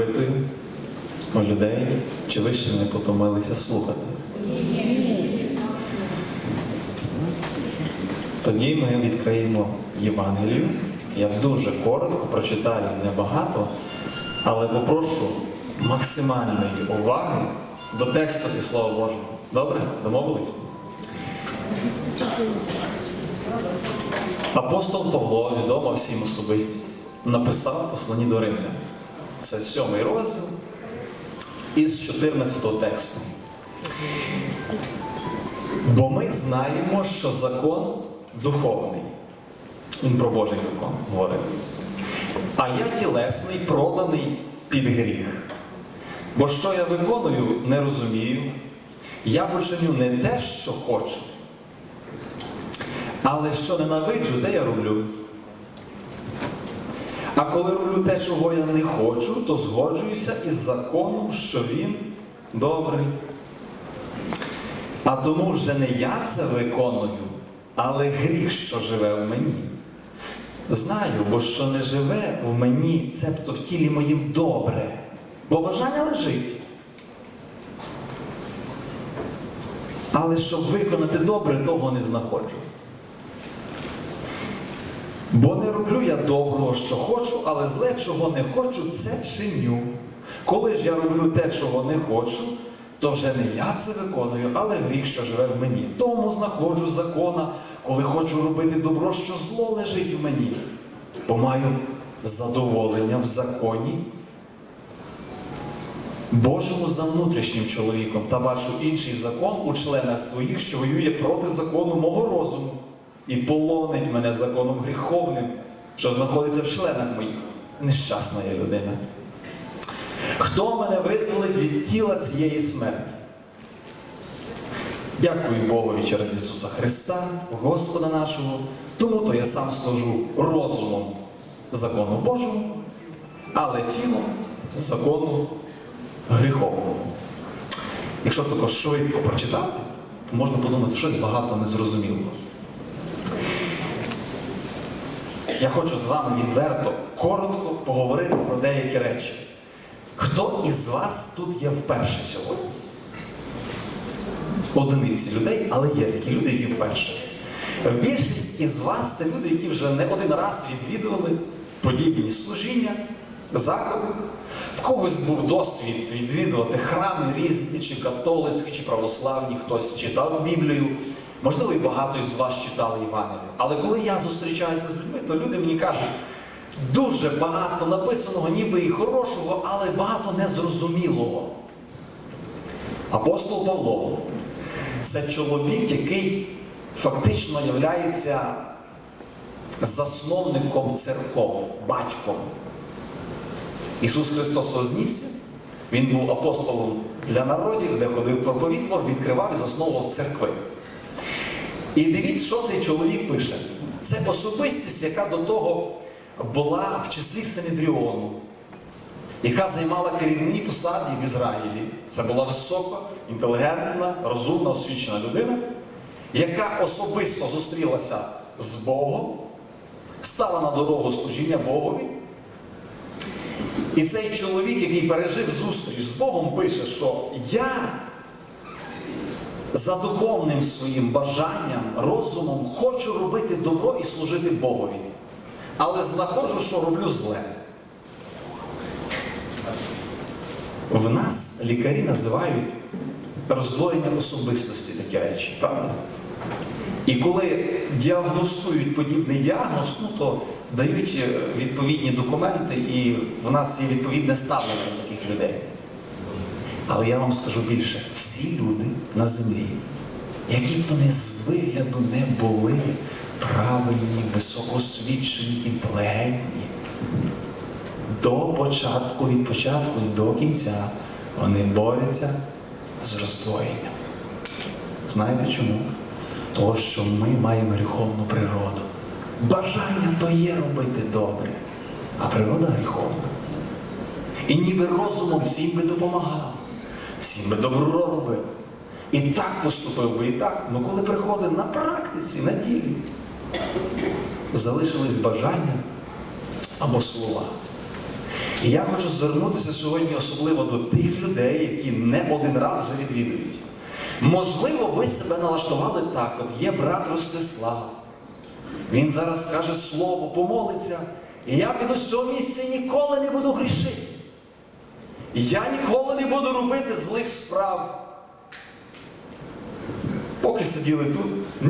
запитую у людей, чи ви ще не потомилися слухати. Тоді ми відкриємо Євангелію. Я дуже коротко прочитаю небагато, але попрошу максимальної уваги до тексту зі Слова Божого. Добре? Домовились? Апостол Павло, відома всім особистість, написав послані до Римлян. Це сьомий розділ із 14 тексту. Бо ми знаємо, що закон духовний. Він про Божий закон говорить. А я тілесний, проданий під гріх. Бо що я виконую, не розумію. Я починю не те, що хочу. Але що ненавиджу, те я роблю. А коли роблю те, чого я не хочу, то згоджуюся із законом, що він добрий. А тому вже не я це виконую, але гріх, що живе в мені. Знаю, бо що не живе в мені, цебто в тілі моїм добре, бо бажання лежить. Але щоб виконати добре, того не знаходжу. Бо не роблю я доброго, що хочу, але зле, чого не хочу, це чиню. Коли ж я роблю те, чого не хочу, то вже не я це виконую, але гріх, що живе в мені. Тому знаходжу закона, коли хочу робити добро, що зло лежить в мені. Бо маю задоволення в законі Божому за внутрішнім чоловіком та бачу інший закон у членах своїх, що воює проти закону мого розуму і полонить мене законом гріховним, що знаходиться в членах моїх. Нещасна я людина. Хто мене визволить від тіла цієї смерті? Дякую Богові через Ісуса Христа, Господа нашого, тому то я сам служу розумом закону Божому, але тілом закону гріховному. Якщо також швидко прочитати, то можна подумати, що щось багато незрозумілого. Я хочу з вами відверто, коротко поговорити про деякі речі. Хто із вас тут є вперше сьогодні? Одиниці людей, але є такі люди, які вперше. Більшість із вас це люди, які вже не один раз відвідували подібні служіння, заклади. В когось був досвід відвідувати храми різні, чи католицькі, чи православні, хтось читав Біблію. Можливо, і багато із вас читали Євангелію. Але коли я зустрічаюся з людьми, то люди мені кажуть, дуже багато написаного, ніби і хорошого, але багато незрозумілого. Апостол Павло це чоловік, який фактично являється засновником церков, батьком. Ісус Христос вознісся, Він був апостолом для народів, де ходив проповідував, відкривав і засновував церкви. І дивіться, що цей чоловік пише. Це особистість, яка до того була в числі Синедріону, яка займала керівні посади в Ізраїлі. Це була висока, інтелігентна, розумна, освічена людина, яка особисто зустрілася з Богом, стала на дорогу служіння Богові. І цей чоловік, який пережив зустріч з Богом, пише, що я за духовним своїм бажанням, розумом хочу робити добро і служити Богові. Але знаходжу, що роблю зле. В нас лікарі називають роздвоєнням особистості такі речі, правда? І коли діагностують подібний діагноз, ну, то дають е, відповідні документи, і в нас є відповідне ставлення до таких людей. Але я вам скажу більше, всі люди на землі, які б вони з вигляду не були правильні, високосвідчені, інтелігентні, до початку, від початку і до кінця вони борються з роздвоєнням. Знаєте чому? Того, що ми маємо гріховну природу. Бажання то є робити добре, а природа гріховна. І ніби розумом всім би допомагав, всім би добро робив. І так поступив би, і так. Ну коли приходить на практиці, на ділі, залишились бажання або слова. І я хочу звернутися сьогодні особливо до тих людей, які не один раз вже відвідують. Можливо, ви себе налаштували так, от є брат Ростислав. Він зараз скаже слово, помолиться, і я піду з цього місця ніколи не буду грішити. Я ніколи не буду робити злих справ. Поки сиділи тут,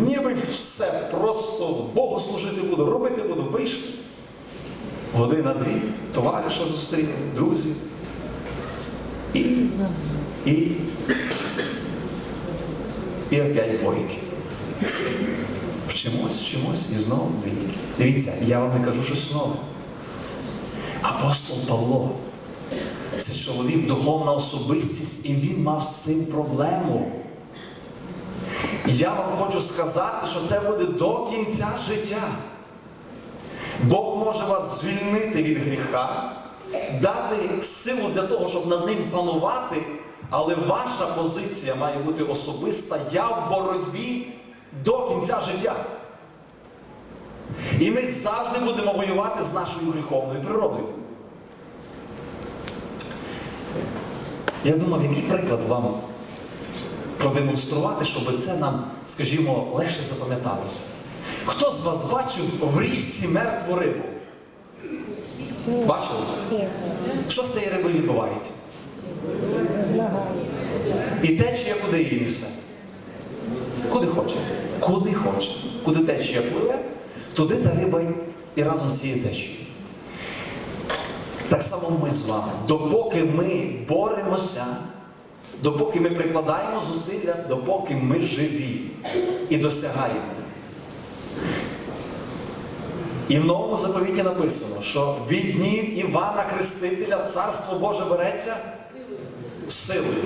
ніби все просто Богу служити буду, робити буду, вийшли. Година-дві, товариша зустріли, друзі. І, і, і опять бойки. Вчимось, вчимось і знову двійки. Дивіться, я вам не кажу щось нове. Апостол Павло це чоловік, духовна особистість, і він мав з цим проблему. Я вам хочу сказати, що це буде до кінця життя. Бог може вас звільнити від гріха, дати силу для того, щоб над ним панувати, але ваша позиція має бути особиста. Я в боротьбі до кінця життя. І ми завжди будемо воювати з нашою гріховною природою. Я думав, який приклад вам продемонструвати, щоб це нам, скажімо, легше запам'яталося. Хто з вас бачив в річці мертву рибу? Бачили? Що з цією рибою відбувається? І течія куди її несе? Куди хоче? Куди хоче. Куди течія пливе, туди та риба і разом з цією течією. Так само ми з вами. Допоки ми боремося, допоки ми прикладаємо зусилля, допоки ми живі і досягаємо. І в новому заповіті написано, що від днів Івана Хрестителя Царство Боже береться силою.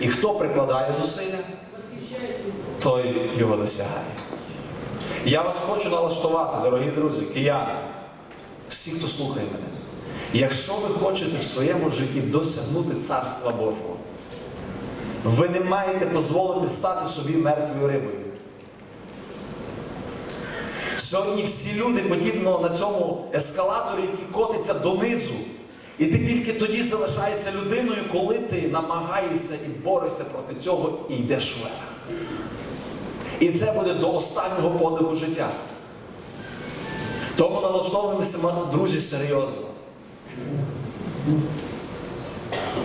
І хто прикладає зусилля, той його досягає. Я вас хочу налаштувати, дорогі друзі, кияни, всі, хто слухає мене. Якщо ви хочете в своєму житті досягнути Царства Божого, ви не маєте дозволити стати собі мертвою рибою. Сьогодні всі люди подібно на цьому ескалаторі, який котиться донизу. І ти тільки тоді залишаєшся людиною, коли ти намагаєшся і борешся проти цього і йдеш вверх. І це буде до останнього подиху життя. Тому налаштовуємося, друзі, серйозно.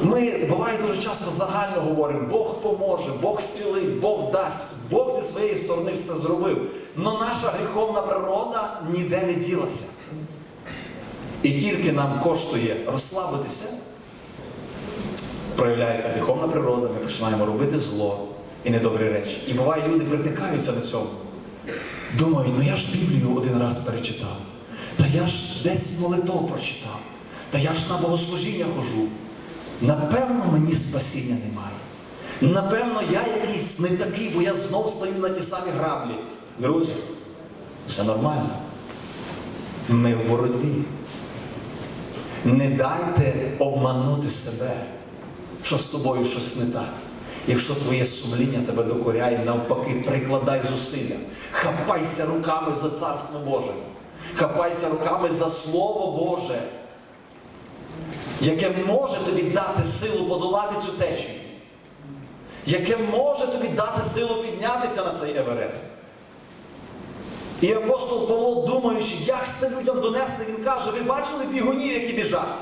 Ми буває дуже часто загально говоримо, Бог поможе, Бог зцілить, Бог дасть, Бог зі своєї сторони все зробив. Але наша гріховна природа ніде не ділася. І тільки нам коштує розслабитися, проявляється гріховна природа, ми починаємо робити зло і недобрі речі. І буває, люди притикаються до цього. Думають, ну я ж Біблію один раз перечитав, та я ж 10 молитов прочитав, та я ж на богослужіння хожу. Напевно, мені спасіння немає. Напевно, я якийсь не такий, бо я знов стою на ті самі граблі. Друзі, все нормально. Ми в боротьбі. Не дайте обманути себе, що з тобою щось не так. Якщо твоє сумління тебе докоряє, навпаки, прикладай зусилля. Хапайся руками за Царство Боже. Хапайся руками за Слово Боже яке може тобі дати силу подолати цю течію, яке може тобі дати силу піднятися на цей Еверест. І апостол Павло, думаючи, як це людям донести, він каже, ви бачили бігунів, які біжать?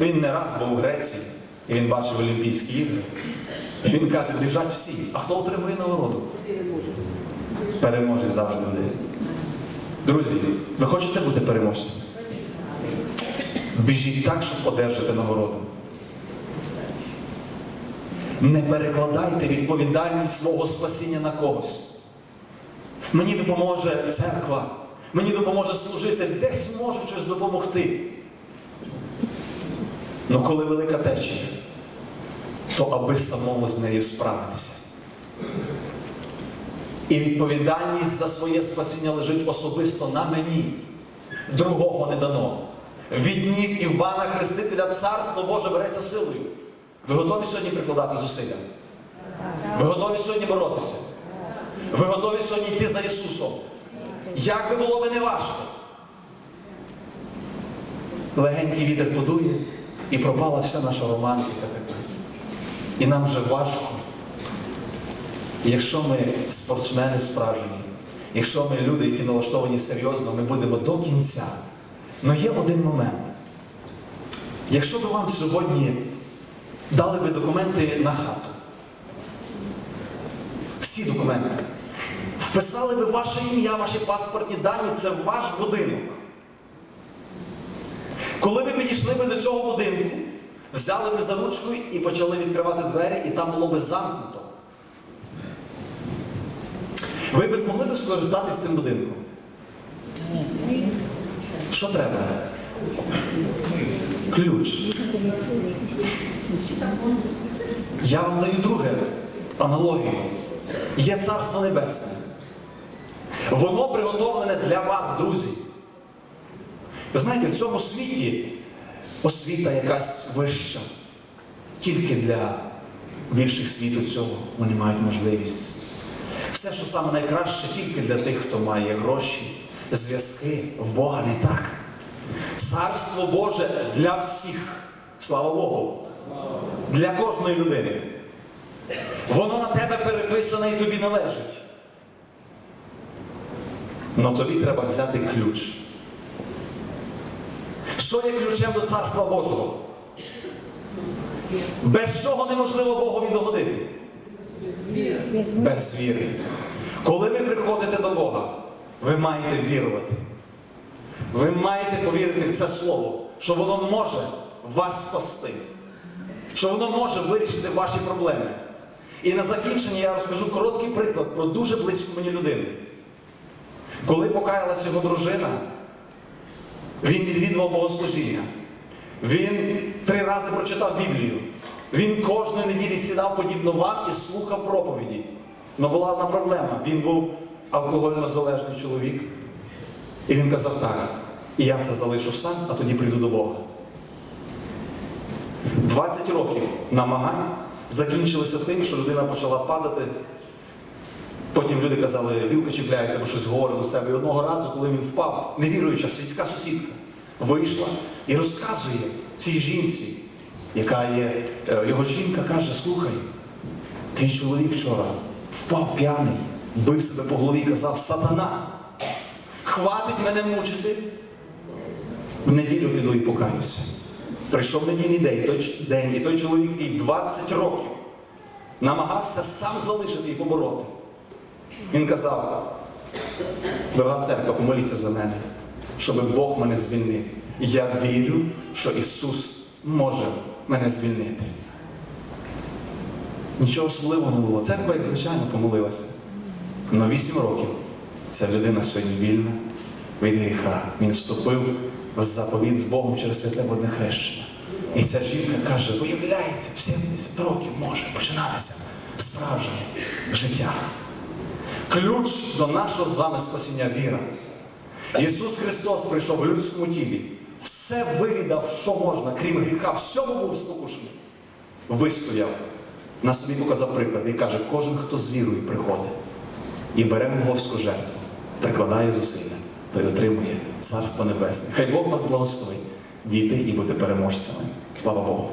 Він не раз був у Греції, і він бачив Олімпійські ігри. Він каже, біжать всі. А хто отримує нагороду? Переможець завжди один. Друзі, ви хочете бути переможцем? Біжіть так, щоб одержати нагороду. Не перекладайте відповідальність свого спасіння на когось. Мені допоможе церква, мені допоможе служити, десь може щось допомогти. Ну коли велика течія, то аби самому з нею справитися. І відповідальність за своє спасіння лежить особисто на мені. Другого не дано. Від днів Івана Хрестителя Царство Боже береться силою. Ви готові сьогодні прикладати зусилля? Ви готові сьогодні боротися? Ви готові сьогодні йти за Ісусом? Як би було би не важко? легенький вітер подує, і пропала вся наша романтика. І нам вже важко. Якщо ми спортсмени справжні, якщо ми люди, які налаштовані серйозно, ми будемо до кінця. Але є один момент. Якщо б вам сьогодні дали би документи на хату, всі документи, вписали би ваше ім'я, ваші паспортні дані, це ваш будинок. Коли ви підійшли би до цього будинку, взяли би за ручку і почали відкривати двері, і там було би замкнуто. Ви б змогли б скористатись цим будинком? Що треба? Ключ. Я вам даю друге аналогію. Є Царство Небесне. Воно приготовлене для вас, друзі. Ви знаєте, в цьому світі освіта якась вища. Тільки для більших світу цього вони мають можливість. Все, що саме найкраще, тільки для тих, хто має гроші, зв'язки в Бога не так. Царство Боже для всіх. Слава Богу. Для кожної людини. Воно на тебе переписане і тобі належить. Но тобі треба взяти ключ. Що є ключем до Царства Божого? Без чого неможливо Богові догодити? Без віри. Коли ви приходите ви маєте вірувати. Ви маєте повірити в це слово, що воно може вас спасти, що воно може вирішити ваші проблеми. І на закінчення я розкажу короткий приклад про дуже близьку мені людину. Коли покаялась його дружина, він відвідував богослужіння. Він три рази прочитав Біблію. Він кожної неділі сідав подібно вам і слухав проповіді. Але була одна проблема. Він був алкогольно залежний чоловік. І він казав так, і я це залишу сам, а тоді прийду до Бога. 20 років намагань закінчилися тим, що людина почала падати. Потім люди казали, вілка чіпляється, бо щось говорить до себе. І одного разу, коли він впав, невіруюча світська сусідка вийшла і розказує цій жінці, яка є, е, його жінка каже, слухай, твій чоловік вчора впав п'яний, бив себе по голові і казав, сатана, хватить мене мучити. В неділю піду і покаюся. Прийшов недільний день, той день, і той чоловік, який 20 років намагався сам залишити і побороти. Він казав, дорога церква, помоліться за мене, щоб Бог мене звільнив. Я вірю, що Ісус може мене звільнити. Нічого особливого не було. Церква, як звичайно, помолилася. На 8 років ця людина сьогодні вільна від гріха. Він вступив в заповідь з Богом через святе водне хрещення. І ця жінка каже, виявляється, в 70 років може починатися справжнє життя. Ключ до нашого з вами спасіння віра. Ісус Христос прийшов в людському тілі, все вивідав, що можна, крім гріха, всьому був спокушений. Вистояв, на собі показав приклад і каже, кожен, хто з вірою приходить і бере моговську жертву, прикладає зусилля, той отримує Царство Небесне. Хай Бог вас благословить, дійти і бути переможцями. Слава Богу!